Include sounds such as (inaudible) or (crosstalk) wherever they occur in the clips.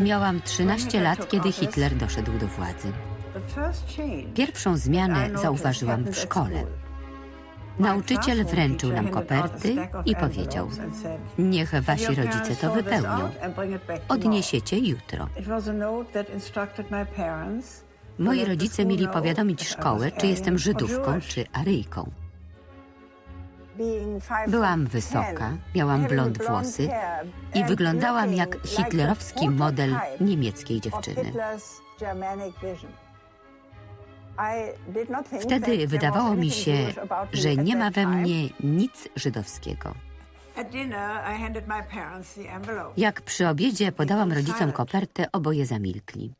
Miałam 13 lat, kiedy Hitler doszedł do władzy. Pierwszą zmianę zauważyłam w szkole. Nauczyciel wręczył nam koperty i powiedział: Niech wasi rodzice to wypełnią. Odniesiecie jutro. Moi rodzice mieli powiadomić szkołę, czy jestem Żydówką, czy Aryjką. Byłam wysoka, miałam blond włosy i wyglądałam jak hitlerowski model niemieckiej dziewczyny. Wtedy wydawało mi się, że nie ma we mnie nic żydowskiego. Jak przy obiedzie podałam rodzicom kopertę, oboje zamilkli.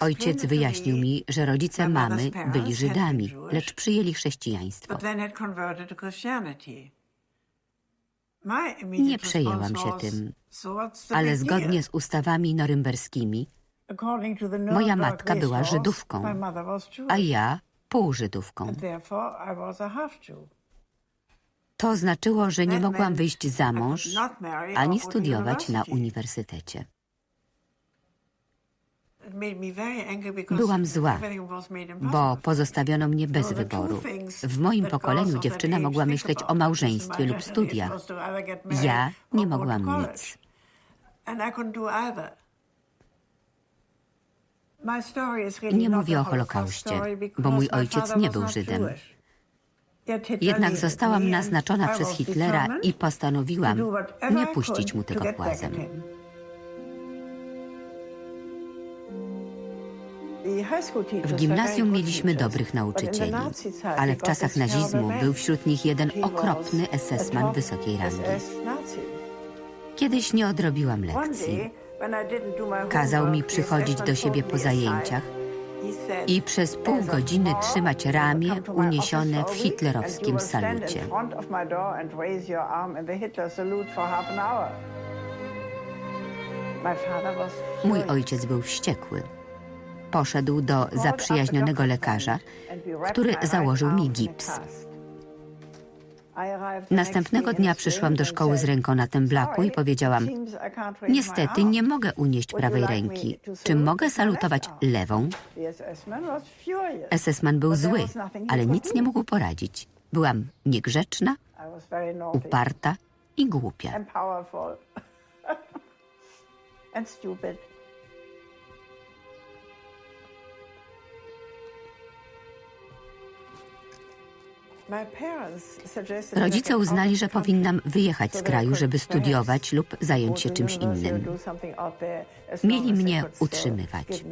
Ojciec wyjaśnił mi, że rodzice mamy byli Żydami, lecz przyjęli chrześcijaństwo. Nie przejęłam się tym, ale zgodnie z ustawami norymberskimi moja matka była Żydówką, a ja półżydówką. To znaczyło, że nie mogłam wyjść za mąż ani studiować na uniwersytecie. Byłam zła, bo pozostawiono mnie bez wyboru. W moim pokoleniu dziewczyna mogła myśleć o małżeństwie lub studiach. Ja nie mogłam nic. Nie mówię o Holokauście, bo mój ojciec nie był Żydem. Jednak zostałam naznaczona przez Hitlera i postanowiłam nie puścić mu tego płazem. W gimnazjum mieliśmy dobrych nauczycieli, ale w czasach nazizmu był wśród nich jeden okropny esesman wysokiej rangi. Kiedyś nie odrobiłam lekcji. Kazał mi przychodzić do siebie po zajęciach i przez pół godziny trzymać ramię uniesione w hitlerowskim salucie. Mój ojciec był wściekły. Poszedł do zaprzyjaźnionego lekarza, który założył mi gips. Następnego dnia przyszłam do szkoły z ręką na temblaku i powiedziałam: Niestety nie mogę unieść prawej ręki. Czy mogę salutować lewą? SS-man był zły, ale nic nie mógł poradzić. Byłam niegrzeczna, uparta i głupia. (laughs) Rodzice uznali, że powinnam wyjechać z kraju, żeby studiować lub zająć się czymś innym. Mieli mnie utrzymywać.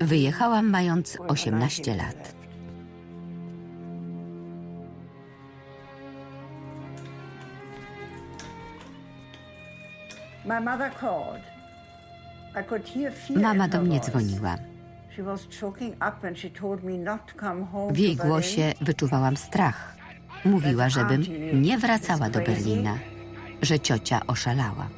Wyjechałam mając 18 lat. Mama do mnie dzwoniła. W jej głosie wyczuwałam strach. Mówiła, żebym nie wracała do Berlina, że ciocia oszalała.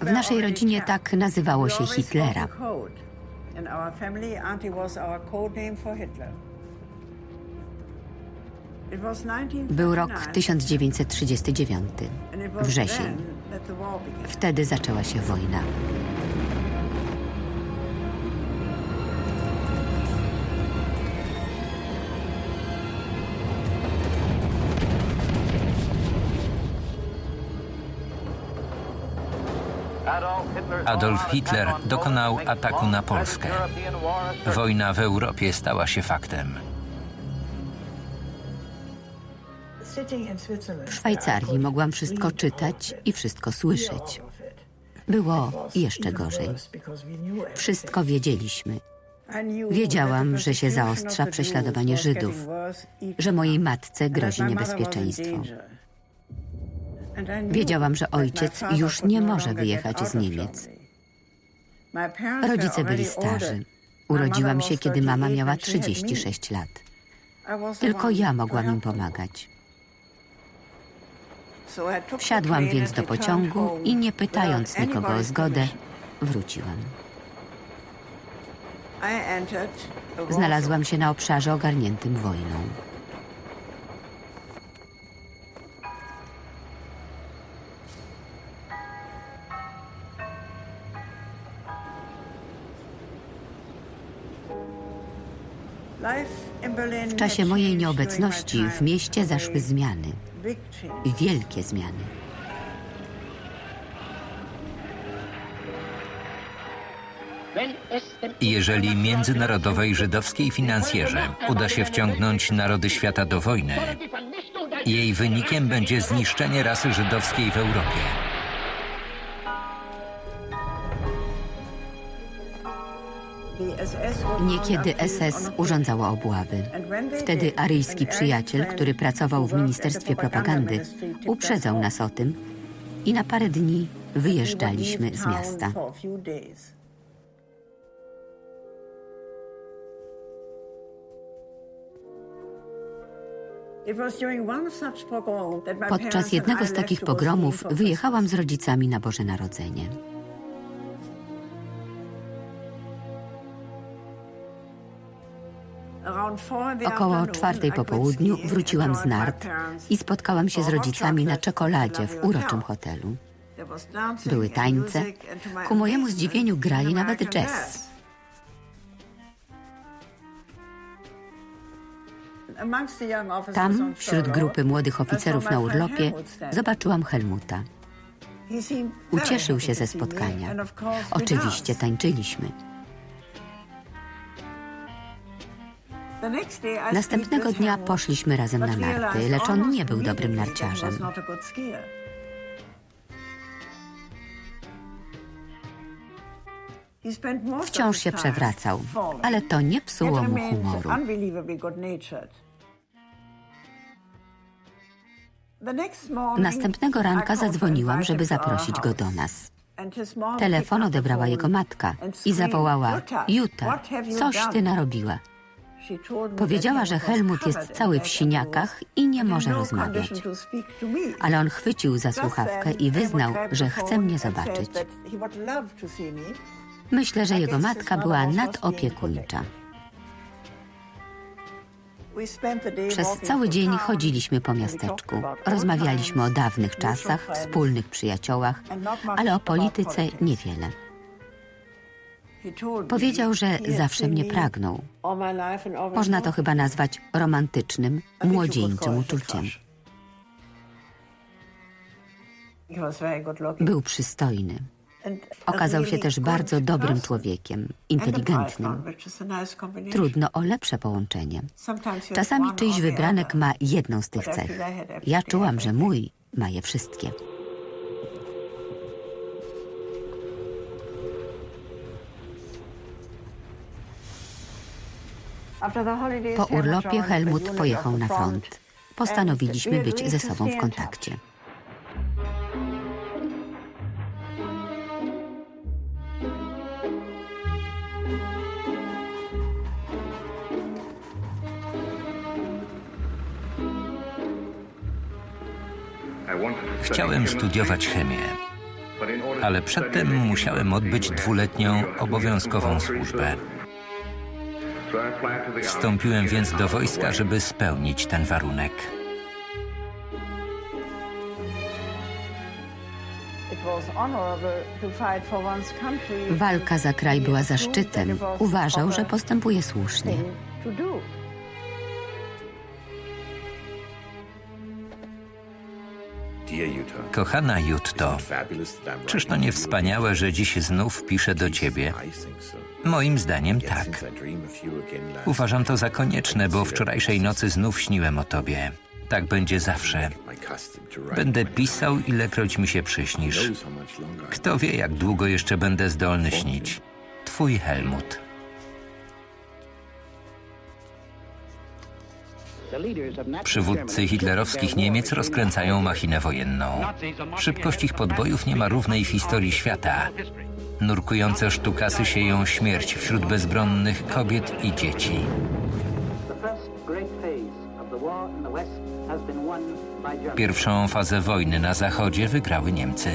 W naszej rodzinie tak nazywało się Hitlera. Był rok 1939, wrzesień. Wtedy zaczęła się wojna. Adolf Hitler dokonał ataku na Polskę. Wojna w Europie stała się faktem. W Szwajcarii mogłam wszystko czytać i wszystko słyszeć. Było jeszcze gorzej. Wszystko wiedzieliśmy. Wiedziałam, że się zaostrza prześladowanie Żydów, że mojej matce grozi niebezpieczeństwo. Wiedziałam, że ojciec już nie może wyjechać z Niemiec. Rodzice byli starzy. Urodziłam się, kiedy mama miała 36 lat. Tylko ja mogłam im pomagać. Wsiadłam więc do pociągu i nie pytając nikogo o zgodę, wróciłam. Znalazłam się na obszarze ogarniętym wojną. W czasie mojej nieobecności w mieście zaszły zmiany. Wielkie zmiany. Jeżeli międzynarodowej żydowskiej finansjerze uda się wciągnąć narody świata do wojny, jej wynikiem będzie zniszczenie rasy żydowskiej w Europie. Niekiedy SS urządzała obławy. Wtedy aryjski przyjaciel, który pracował w Ministerstwie Propagandy, uprzedzał nas o tym i na parę dni wyjeżdżaliśmy z miasta. Podczas jednego z takich pogromów wyjechałam z rodzicami na Boże Narodzenie. Około czwartej po południu wróciłam z nart i spotkałam się z rodzicami na czekoladzie w uroczym hotelu. Były tańce. Ku mojemu zdziwieniu grali nawet jazz. Tam, wśród grupy młodych oficerów na urlopie, zobaczyłam Helmuta. Ucieszył się ze spotkania. Oczywiście tańczyliśmy. Następnego dnia poszliśmy razem na narty, lecz on nie był dobrym narciarzem. Wciąż się przewracał, ale to nie psuło mu humoru. Następnego ranka zadzwoniłam, żeby zaprosić go do nas. Telefon odebrała jego matka i zawołała: Juta, coś ty narobiła. Powiedziała, że Helmut jest cały w siniakach i nie może rozmawiać. Ale on chwycił za słuchawkę i wyznał, że chce mnie zobaczyć. Myślę, że jego matka była nadopiekuńcza. Przez cały dzień chodziliśmy po miasteczku. Rozmawialiśmy o dawnych czasach, wspólnych przyjaciołach, ale o polityce niewiele. Powiedział, że zawsze mnie pragnął. Można to chyba nazwać romantycznym, młodzieńczym uczuciem. Był przystojny. Okazał się też bardzo dobrym człowiekiem, inteligentnym. Trudno o lepsze połączenie. Czasami czyjś wybranek ma jedną z tych cech. Ja czułam, że mój ma je wszystkie. Po urlopie Helmut pojechał na front. Postanowiliśmy być ze sobą w kontakcie. Chciałem studiować chemię, ale przedtem musiałem odbyć dwuletnią obowiązkową służbę. Wstąpiłem więc do wojska, żeby spełnić ten warunek. Walka za kraj była zaszczytem. Uważał, że postępuje słusznie. Kochana Jutto, czyż to nie wspaniałe, że dziś znów piszę do ciebie? Moim zdaniem tak. Uważam to za konieczne, bo wczorajszej nocy znów śniłem o tobie. Tak będzie zawsze. Będę pisał, ilekroć mi się przyśnisz. Kto wie, jak długo jeszcze będę zdolny śnić. Twój Helmut. Przywódcy hitlerowskich Niemiec rozkręcają machinę wojenną. Szybkość ich podbojów nie ma równej w historii świata. Nurkujące sztukasy sieją śmierć wśród bezbronnych kobiet i dzieci. Pierwszą fazę wojny na zachodzie wygrały Niemcy.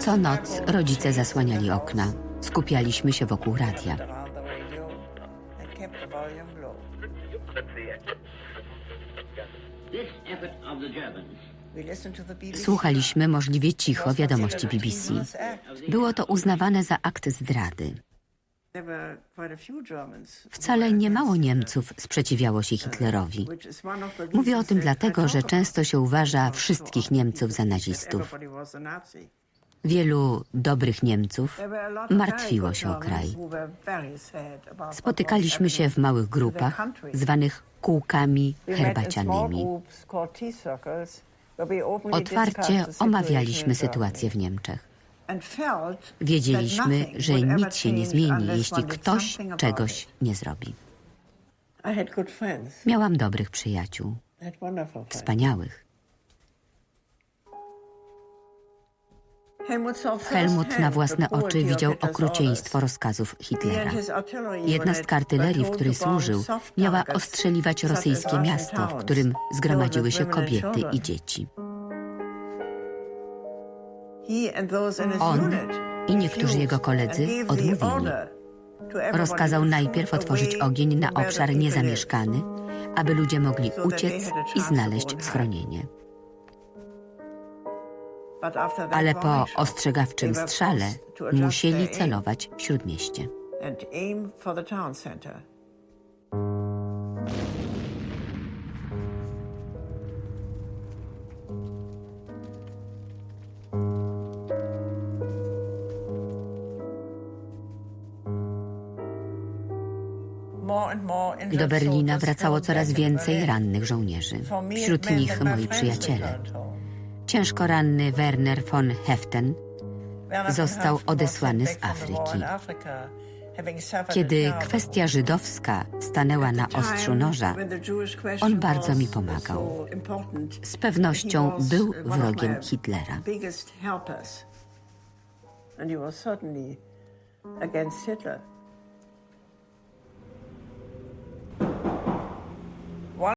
Co noc rodzice zasłaniali okna. Skupialiśmy się wokół radia. Słuchaliśmy możliwie cicho wiadomości BBC. Było to uznawane za akt zdrady. Wcale nie mało Niemców sprzeciwiało się Hitlerowi. Mówię o tym dlatego, że często się uważa wszystkich Niemców za nazistów. Wielu dobrych Niemców martwiło się o kraj. Spotykaliśmy się w małych grupach, zwanych kółkami herbacianymi. Otwarcie omawialiśmy sytuację w Niemczech. Wiedzieliśmy, że nic się nie zmieni, jeśli ktoś czegoś nie zrobi. Miałam dobrych przyjaciół, wspaniałych. Helmut na własne oczy widział okrucieństwo rozkazów Hitlera. Jednostka artylerii, w której służył, miała ostrzeliwać rosyjskie miasto, w którym zgromadziły się kobiety i dzieci. On i niektórzy jego koledzy odmówili. Rozkazał najpierw otworzyć ogień na obszar niezamieszkany, aby ludzie mogli uciec i znaleźć schronienie. Ale po ostrzegawczym strzale musieli celować w śródmieście. Do Berlina wracało coraz więcej rannych żołnierzy. Wśród nich moi przyjaciele. Ciężko ranny Werner von Heften został odesłany z Afryki. Kiedy kwestia żydowska stanęła na ostrzu noża, on bardzo mi pomagał. Z pewnością był wrogiem Hitlera. against Hitler.